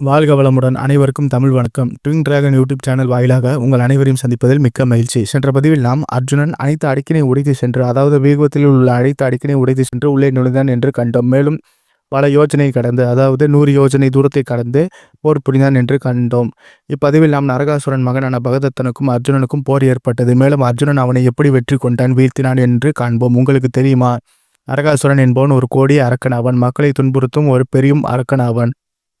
வாழ்க வளமுடன் அனைவருக்கும் தமிழ் வணக்கம். ட்விங் டிராகன் யூடியூப் சேனல் வாயிலாக உங்கள் அனைவரையும் சந்திப்பதில் மிக்க மகிழ்ச்சி. சென்ற பதிவில் நாம் அர்ஜுனன் அனைத்து அடிக்கினை உடைத்து சென்று அதாவது வேகத்தில் உள்ள அனைத்து அடிக்கினை உடைத்து சென்று உள்ளே நுழைந்தான் என்று கண்டோம். மேலும் பல யோஜனை கடந்து அதாவது நூறு யோஜனை தூரத்தை கடந்து போர் புரிந்தான் என்று கண்டோம். இப்பதிவில் நாம் நரகாசுரன் மகனான பகதத்தனுக்கும் அர்ஜுனனுக்கும் போர் ஏற்பட்டது. மேலும் அர்ஜுனன் அவனை எப்படி வெற்றி கொண்டான் வீழ்த்தினான் என்று காண்போம். உங்களுக்கு தெரியுமா? நரகாசுரன் என்பவன் ஒரு கோடி அரக்கன். அவன் மக்களை துன்புறுத்தும் ஒரு பெரியும் அரக்கன் அவன்.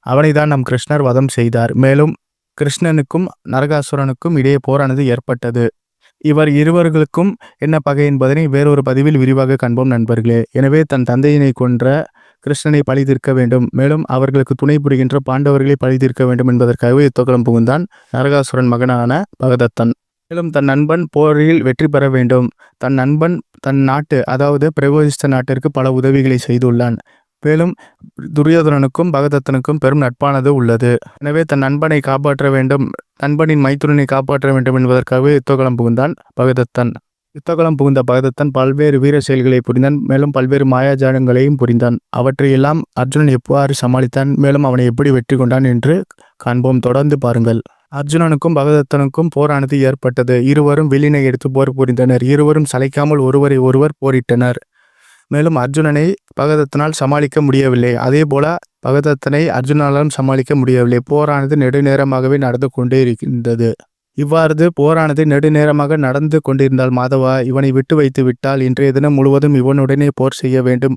அவனைதான் நம் கிருஷ்ணர் வதம் செய்தார். மேலும் கிருஷ்ணனுக்கும் நரகாசுரனுக்கும் இடையே போரானது ஏற்பட்டது. இவர் இருவர்களுக்கும் என்ன பகை என்பதனை வேறொரு பதிவில் விரிவாக காண்போம் நண்பர்களே. எனவே தன் தந்தையினை கொன்ற கிருஷ்ணனை பழி தீர்க்க வேண்டும். மேலும் அவர்களுக்கு துணை புரிகின்ற பாண்டவர்களை பழி தீர்க்க வேண்டும் என்பதற்காகவே யுத்தகலம் புகுந்தான் நரகாசுரன் மகனான பகதத்தன். மேலும் தன் நண்பன் போரில் வெற்றி பெற வேண்டும். தன் நண்பன் தன் நாட்டு அதாவது பிரபோதிஷ்ட நாட்டிற்கு பல உதவிகளை செய்துள்ளான். மேலும் துரியோதனனுக்கும் பகதத்தனுக்கும் பெரும் நட்பானது உள்ளது. எனவே தன் நண்பனை காப்பாற்ற வேண்டும் நண்பனின் மைத்துரனை காப்பாற்ற வேண்டும் என்பதற்காகவே யுத்தகலம் புகுந்தான் பகதத்தன். யுத்தகலம் புகுந்த பகதத்தன் பல்வேறு வீர செயல்களை புரிந்தான் மேலும் பல்வேறு மாயாஜாலங்களையும் புரிந்தான். அவற்றையெல்லாம் அர்ஜுனன் எவ்வாறு சமாளித்தான் மேலும் அவனை எப்படி வெற்றி கொண்டான் என்று காண்போம். தொடர்ந்து பாருங்கள். அர்ஜுனனுக்கும் பகதத்தனுக்கும் போரானது ஏற்பட்டது. இருவரும் வில்லினை எடுத்து போர் புரிந்தனர். இருவரும் சளைக்காமல் ஒருவரை ஒருவர் போரிட்டனர். மேலும் அர்ஜுனனை பகதத்தினால் சமாளிக்க முடியவில்லை. அதே போல பகதத்தனை அர்ஜுனாலும் சமாளிக்க முடியவில்லை. போரானது நெடுநேரமாகவே நடந்து கொண்டே இருக்கின்றது. இவ்வாறு போரானது நெடுநேரமாக நடந்து கொண்டிருந்தால் மாதவா இவனை விட்டு வைத்து விட்டால் இன்றைய தினம் முழுவதும் இவனுடனே போர் செய்ய வேண்டும்.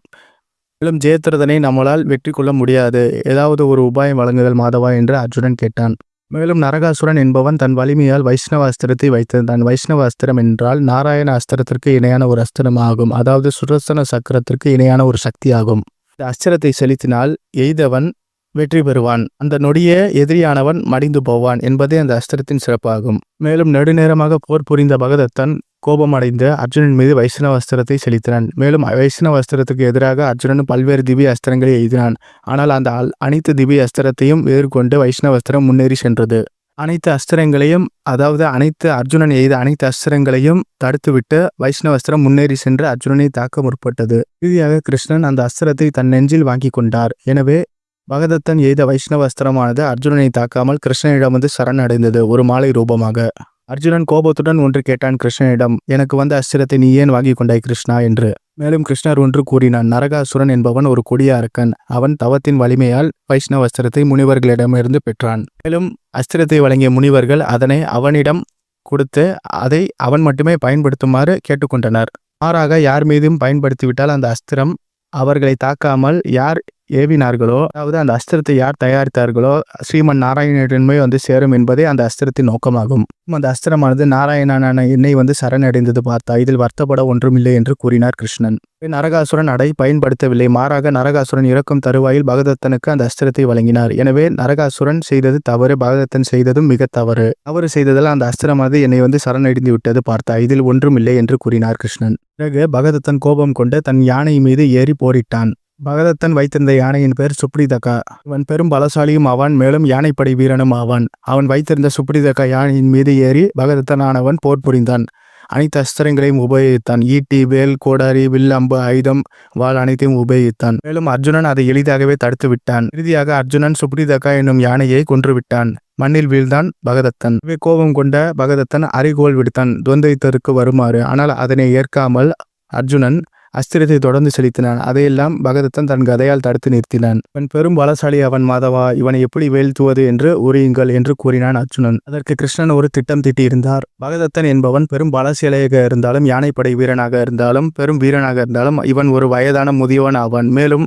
மேலும் ஜெயத்ரதனை நம்மளால் வெற்றி கொள்ள முடியாது. ஏதாவது ஒரு உபாயம் வழங்குதல் மாதவா என்று அர்ஜுனன் கேட்டான். மேலும் நரகாசுரன் என்பவன் தன் வலிமையால் வைஷ்ணவ அஸ்திரத்தை வைத்திருந்தான் வைஷ்ணவ அஸ்திரம் என்றால் நாராயண அஸ்திரத்திற்கு இணையான ஒரு அஸ்திரம் ஆகும் அதாவது சுதர்சன சக்கரத்திற்கு இணையான ஒரு சக்தி ஆகும் இந்த அஸ்திரத்தை செலுத்தினால் எய்தவன் வெற்றி பெறுவான். அந்த நொடியே எதிரியானவன் மடிந்து போவான் என்பதே அந்த அஸ்திரத்தின் சிறப்பாகும். மேலும் நெடுநேரமாக போர் புரிந்த பகதத்தன் கோபமடைந்து அர்ஜுனன் மீது வைஷ்ணவ அஸ்திரத்தை செலுத்தினான். மேலும் வைஷ்ணவ அஸ்திரத்துக்கு எதிராக அர்ஜுனன் பல்வேறு திவ்ய அஸ்திரங்களை எழுதினான் ஆனால் அந்த அனைத்து திவ்ய அஸ்திரத்தையும் எதிர்கொண்டு வைஷ்ணவ அஸ்திரம் முன்னேறி சென்றது. அனைத்து அஸ்திரங்களையும் அதாவது அனைத்து அர்ஜுனன் எய்த அனைத்து அஸ்திரங்களையும் தடுத்துவிட்டு வைஷ்ணவ அஸ்திரம் முன்னேறி சென்று அர்ஜுனனை தாக்க முற்பட்டது. இறுதியாக கிருஷ்ணன் அந்த அஸ்திரத்தை தன் நெஞ்சில் வாங்கி கொண்டார். எனவே பகதத்தன் எய்த வைஷ்ணவ அஸ்திரமானது அர்ஜுனனை தாக்காமல் கிருஷ்ணனிடம் வந்து சரணடைந்தது ஒரு மாலை ரூபமாக. அர்ஜுனன் கோபத்துடன் ஒன்று கேட்டான் கிருஷ்ணனிடம் எனக்கு வந்த அஸ்திரத்தை நீ ஏன் வாங்கி கொண்டாய் கிருஷ்ணா? என்று. மேலும் கிருஷ்ணர் ஒன்று கூறினான் நரகாசுரன் என்பவன் ஒரு கொடிய அரக்கன் அவன் தவத்தின் வலிமையால் வைஷ்ணவ அஸ்திரத்தை முனிவர்களிடமிருந்து பெற்றான். மேலும் அஸ்திரத்தை வழங்கிய முனிவர்கள் அதனை அவனிடம் கொடுத்து அதை அவன் மட்டுமே பயன்படுத்துமாறு கேட்டுக்கொண்டனர். மாறாக யார் மீதும் பயன்படுத்திவிட்டால் அந்த அஸ்திரம் அவர்களை தாக்காமல் யார் ஏவினார்களோ அதாவது அந்த அஸ்திரத்தை யார் தயாரித்தார்களோ ஸ்ரீமன் நாராயணனிடமே வந்து சேரும் என்பதே அந்த அஸ்திரத்தின் நோக்கமாகும். அந்த அஸ்திரமானது நாராயணனான என்னை வந்து சரணடைந்தது பார்த்தா இதில் வருத்தப்பட ஒன்றுமில்லை என்று கூறினார் கிருஷ்ணன். நரகாசுரன் அடை பயன்படுத்தவில்லை மாறாக நரகாசுரன் இறக்கும் தருவாயில் பகதத்தனுக்கு அந்த அஸ்திரத்தை வழங்கினார். எனவே நரகாசுரன் செய்தது தவறு பகதத்தன் செய்ததும் மிக தவறு. அவர் செய்ததால் அந்த அஸ்திரமானது என்னை வந்து சரணடைந்து விட்டது பார்த்தா இதில் ஒன்றுமில்லை என்று கூறினார் கிருஷ்ணன். பிறகு பகதத்தன் கோபம் கொண்டு தன் யானை மீது ஏறி போரிட்டான். பகதத்தன் வைத்திருந்த யானையின் பேர் சுப்ரிதகா இவன் பெரும் பலசாலியும் ஆவான் மேலும் யானைப்படை வீரனும் ஆவான். அவன் வைத்திருந்த சுப்ரிதகா யானையின் மீது ஏறி பகதத்தனானவன் போர் புரிந்தான். அனைத்து அஸ்திரங்களையும் உபயோகித்தான். ஈட்டி வேல் கோடாரி வில் அம்பு ஆயுதம் வாள் அனைத்தையும் உபயோகித்தான். மேலும் அர்ஜுனன் அதை எளிதாகவே தடுத்து விட்டான். இறுதியாக அர்ஜுனன் சுப்ரிதகா என்னும் யானையை கொன்றுவிட்டான் மண்ணில் வீழ்ந்தான் பகதத்தன். கோபம் கொண்ட பகதத்தன் அரிகோல் விடுத்தான். துவந்தயுத்தருக்கு வருமாறு. ஆனால் அதனை ஏற்காமல் அர்ஜுனன் அஸ்திரத்தை தொடர்ந்து செலுத்தினான். அதையெல்லாம் பகதத்தன் தன் கதையால் தடுத்து நிறுத்தினான். இவன் பெரும் பலசாலி அவன் மாதவா. இவனை எப்படி வேழ்த்துவது என்று உரியுங்கள் என்று கூறினான் அர்ஜுனன். அதற்கு கிருஷ்ணன் ஒரு திட்டம் தீட்டியிருந்தார். பகதத்தன் என்பவன் பெரும் பலசாலியாக இருந்தாலும் யானைப்படை வீரனாக இருந்தாலும் பெரும் வீரனாக இருந்தாலும் இவன் ஒரு வயதான முதியவன் ஆவான். மேலும்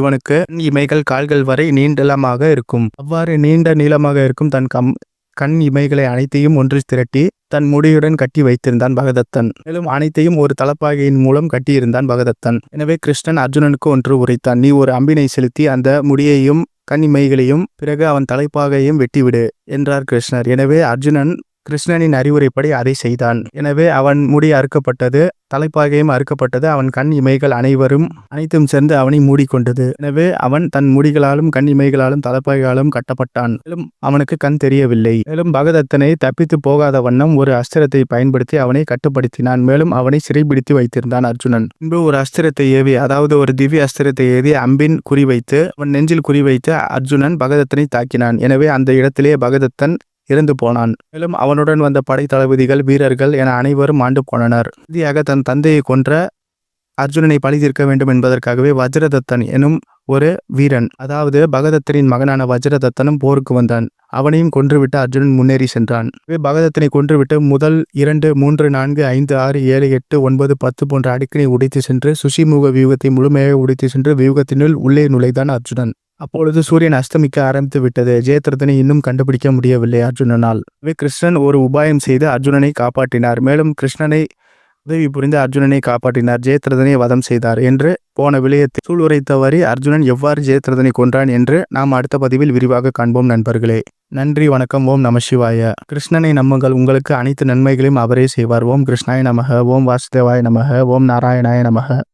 இவனுக்கு இமைகள் கால்கள் வரை நீண்டலமாக இருக்கும். அவ்வாறு நீண்ட நீளமாக இருக்கும் தன் கம் கண் இமைகளை அனைத்தையும் ஒன்று திரட்டி தன் முடியுடன் கட்டி வைத்திருந்தான் பகதத்தன். மேலும் அனைத்தையும் ஒரு தலப்பாகையின் மூலம் கட்டியிருந்தான் பகதத்தன். எனவே கிருஷ்ணன் அர்ஜுனனுக்கு ஒன்று உரைத்தான். நீ ஒரு அம்பினை செலுத்தி அந்த முடியையும் கன்னிமைகளையும் பிறகு அவன் தலைப்பாகையும் வெட்டிவிடு என்றார் கிருஷ்ணர். எனவே அர்ஜுனன் கிருஷ்ணனின் அறிவுரைப்படி அதை செய்தான். எனவே அவன் முடி அறுக்கப்பட்டது தலைப்பாகையும் அறுக்கப்பட்டது அவன் கண் இமைகள் அனைவரும் அனைத்தும் சேர்ந்து அவனை மூடிக்கொண்டது. எனவே அவன் தன் முடிகளாலும் கண் இமைகளாலும் தலைப்பாகையாலும் கட்டப்பட்டான். மேலும் அவனுக்கு கண் தெரியவில்லை. மேலும் பகதத்தனை தப்பித்து போகாத வண்ணம் ஒரு அஸ்திரத்தை பயன்படுத்தி அவனை கட்டுப்படுத்தினான். மேலும் அவனை சிறைபிடித்து வைத்திருந்தான் அர்ஜுனன். பின்பு ஒரு அஸ்திரத்தை ஏவி அதாவது ஒரு திவ்ய அஸ்திரத்தை ஏவி அம்பின் குறிவைத்து அவன் நெஞ்சில் குறிவைத்து அர்ஜுனன் பகதத்தனை தாக்கினான். எனவே அந்த இடத்திலே பகதத்தன் இறந்து போனான். மேலும் அவனுடன் வந்த படை தளபதிகள் வீரர்கள் என அனைவரும் ஆண்டு போனனர். இறுதியாக தன் தந்தையை கொன்ற அர்ஜுனனை பழி தீர்க்க வேண்டும் என்பதற்காகவே வஜ்ரதத்தன் எனும் ஒரு வீரன் அதாவது பகதத்தனின் மகனான வஜ்ரதத்தனும் போருக்கு வந்தான். அவனையும் கொன்றுவிட்டு அர்ஜுனன் முன்னேறி சென்றான். பகதத்தனை கொன்றுவிட்டு முதல் இரண்டு மூன்று நான்கு ஐந்து ஆறு ஏழு எட்டு ஒன்பது பத்து போன்ற அடுக்கினை உடைத்து சென்று சுஷிமுக வியூகத்தை முழுமையாக உடைத்து சென்று வியூகத்தினுள் உள்ளே நுழைதான் அர்ஜுனன். அப்பொழுது சூரியன் அஸ்தமிக்க ஆரம்பித்து விட்டது. ஜெயத்ரதனை இன்னும் கண்டுபிடிக்க முடியவில்லை அர்ஜுனனால். கிருஷ்ணன் ஒரு உபாயம் செய்து அர்ஜுனனை காப்பாற்றினார். மேலும் கிருஷ்ணனை உதவி புரிந்து அர்ஜுனனை காப்பாற்றினார். ஜெயத்ரதனை வதம் செய்தார் என்று போன விளையத்தை சூளுரைத்தவரை அர்ஜுனன் எவ்வாறு ஜெயத்ரதனை கொன்றான் என்று நாம் அடுத்த பதிவில் விரிவாக காண்போம் நண்பர்களே. நன்றி வணக்கம். ஓம் நம சிவாய. கிருஷ்ணனை நம்புங்கள். உங்களுக்கு அனைத்து நன்மைகளையும் அவரே செய்வார். ஓம் கிருஷ்ணாய நமக. ஓம் வாசுதேவாய நமக. ஓம் நாராயணாய நமக.